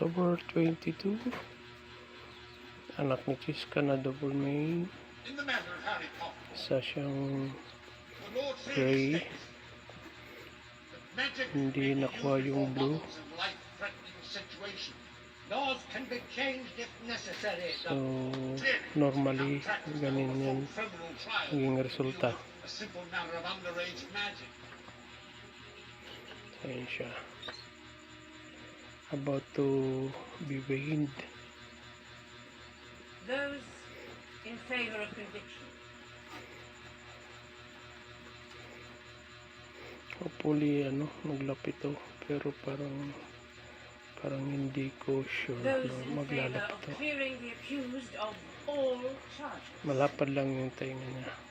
October 22. Anak ni Chiska na double Potter, Isa siyang Gray. Hindi may nakuha yung blue. So, normally, Criminal trial naging resulta. a simple matter of underage magic. Ayan siya. About to be weighed. Those in favor of conviction. Hopefully, ano, maglapit to. Pero parang, parang hindi ko sure Those na maglalapit to. Malapad lang yung tainga niya.